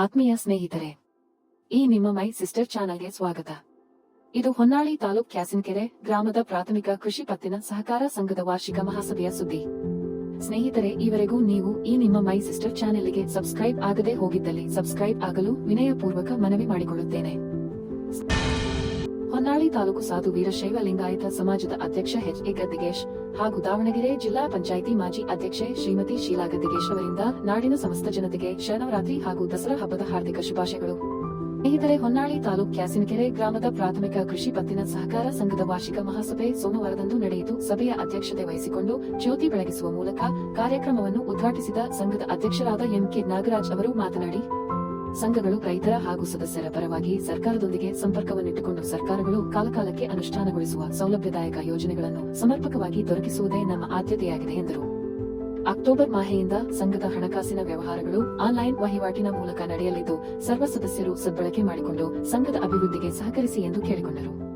ಆತ್ಮೀಯ ಸ್ನೇಹಿತರೆ, ಈ ನಿಮ್ಮ ಮೈ ಸಿಸ್ಟರ್ ಚಾನಲ್ಗೆ ಸ್ವಾಗತ. ಇದು ಹೊನ್ನಾಳಿ ತಾಲೂಕ್ ಕ್ಯಾಸಿನ್ಕೆರೆ ಗ್ರಾಮದ ಪ್ರಾಥಮಿಕ ಕೃಷಿ ಪತ್ತಿನ ಸಹಕಾರ ಸಂಘದ ವಾರ್ಷಿಕ ಮಹಾಸಭೆಯ ಸುದ್ದಿ. ಸ್ನೇಹಿತರೆ, ಈವರೆಗೂ ನೀವು ಈ ನಿಮ್ಮ ಮೈ ಸಿಸ್ಟರ್ ಚಾನೆಲ್ಗೆ ಸಬ್ಸ್ಕ್ರೈಬ್ ಆಗದೆ ಹೋಗಿದ್ದಲ್ಲಿ ಸಬ್ಸ್ಕ್ರೈಬ್ ಆಗಲು ವಿನಯಪೂರ್ವಕ ಮನವಿ ಮಾಡಿಕೊಳ್ಳುತ್ತೇನೆ. ಹೊನ್ನಾಳಿ ತಾಲೂಕು ಸಾಧು ವೀರಶೈವ ಲಿಂಗಾಯತ ಸಮಾಜದ ಅಧ್ಯಕ್ಷ ಎಚ್ ಎ ಗದ್ದಿಗೇಶ್ ಹಾಗೂ ದಾವಣಗೆರೆ ಜಿಲ್ಲಾ ಪಂಚಾಯಿತಿ ಮಾಜಿ ಅಧ್ಯಕ್ಷೆ ಶ್ರೀಮತಿ ಶೀಲಾ ಗದ್ದಿಗೇಶ್ ಅವರಿಂದ ನಾಡಿನ ಸಮಸ್ತ ಜನತೆಗೆ ಶರಣವರಾತ್ರಿ ಹಾಗೂ ದಸರಾ ಹಬ್ಬದ ಹಾರ್ದಿಕ ಶುಭಾಶಯಗಳು. ಸ್ನೇಹಿತರೆ, ಹೊನ್ನಾಳಿ ತಾಲೂಕು ಕ್ಯಾಸಿನಕೆರೆ ಗ್ರಾಮದ ಪ್ರಾಥಮಿಕ ಕೃಷಿ ಪತ್ತಿನ ಸಹಕಾರ ಸಂಘದ ವಾರ್ಷಿಕ ಮಹಾಸಭೆ ಸೋಮವಾರದಂದು ನಡೆಯಿತು. ಸಭೆಯ ಅಧ್ಯಕ್ಷತೆ ವಹಿಸಿಕೊಂಡು ಜ್ಯೋತಿ ಬೆಳಗಿಸುವ ಮೂಲಕ ಕಾರ್ಯಕ್ರಮವನ್ನು ಉದ್ಘಾಟಿಸಿದ ಸಂಘದ ಅಧ್ಯಕ್ಷರಾದ ಎಂಕೆ ನಾಗರಾಜ್ ಅವರು ಮಾತನಾಡಿ ಸಂಘಗಳು ರೈತರ ಹಾಗೂ ಸದಸ್ಯರ ಪರವಾಗಿ ಸರ್ಕಾರದೊಂದಿಗೆ ಸಂಪರ್ಕವನ್ನಿಟ್ಟುಕೊಂಡು ಸರ್ಕಾರಗಳು ಕಾಲಕಾಲಕ್ಕೆ ಅನುಷ್ಠಾನಗೊಳಿಸುವ ಸೌಲಭ್ಯದಾಯಕ ಯೋಜನೆಗಳನ್ನು ಸಮರ್ಪಕವಾಗಿ ದೊರಕಿಸುವುದೇ ನಮ್ಮ ಆದ್ಯತೆಯಾಗಿದೆ ಎಂದರು. ಅಕ್ಟೋಬರ್ ಮಾಹೆಯಿಂದ ಸಂಘದ ಹಣಕಾಸಿನ ವ್ಯವಹಾರಗಳು ಆನ್ಲೈನ್ ವಹಿವಾಟಿನ ಮೂಲಕ ನಡೆಯಲಿದ್ದು, ಸರ್ವ ಸದಸ್ಯರು ಸದ್ಬಳಕೆ ಮಾಡಿಕೊಂಡು ಸಂಘದ ಅಭಿವೃದ್ಧಿಗೆ ಸಹಕರಿಸಿ ಎಂದು ಕೇಳಿಕೊಂಡರು.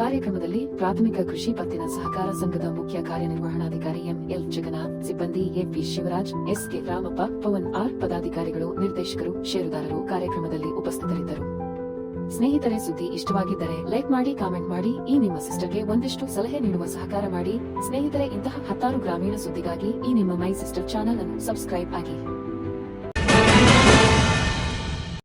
ಕಾರ್ಯಕ್ರಮದಲ್ಲಿ ಪ್ರಾಥಮಿಕ ಕೃಷಿ ಪತ್ತಿನ ಸಹಕಾರ ಸಂಘದ ಮುಖ್ಯ ಕಾರ್ಯನಿರ್ವಹಣಾಧಿಕಾರಿ ಎಂಎಲ್ ಜಗನ್ನಾಥ್, ಸಿಬ್ಬಂದಿ AP Shivaraj, SK Ramappa, Pavan R ಪದಾಧಿಕಾರಿಗಳು, ನಿರ್ದೇಶಕರು, ಷೇರುದಾರರು ಕಾರ್ಯಕ್ರಮದಲ್ಲಿ ಉಪಸ್ಥಿತರಿದ್ದರು. ಸ್ನೇಹಿತರೆ, ಸುದ್ದಿ ಇಷ್ಟವಾಗಿದ್ದರೆ ಲೈಕ್ ಮಾಡಿ, ಕಾಮೆಂಟ್ ಮಾಡಿ, ಈ ನಿಮ್ಮ ಸಿಸ್ಟರ್ಗೆ ಒಂದಿಷ್ಟು ಸಲಹೆ ನೀಡುವ ಸಹಕಾರ ಮಾಡಿ. ಸ್ನೇಹಿತರೆ, ಇಂತಹ ಹತ್ತಾರು ಗ್ರಾಮೀಣ ಸುದ್ದಿಗಾಗಿ ಈ ನಿಮ್ಮ ಮೈ ಸಿಸ್ಟರ್ ಚಾನೆಲ್ ಅನ್ನು ಸಬ್ಸ್ಕ್ರೈಬ್ ಆಗಿ.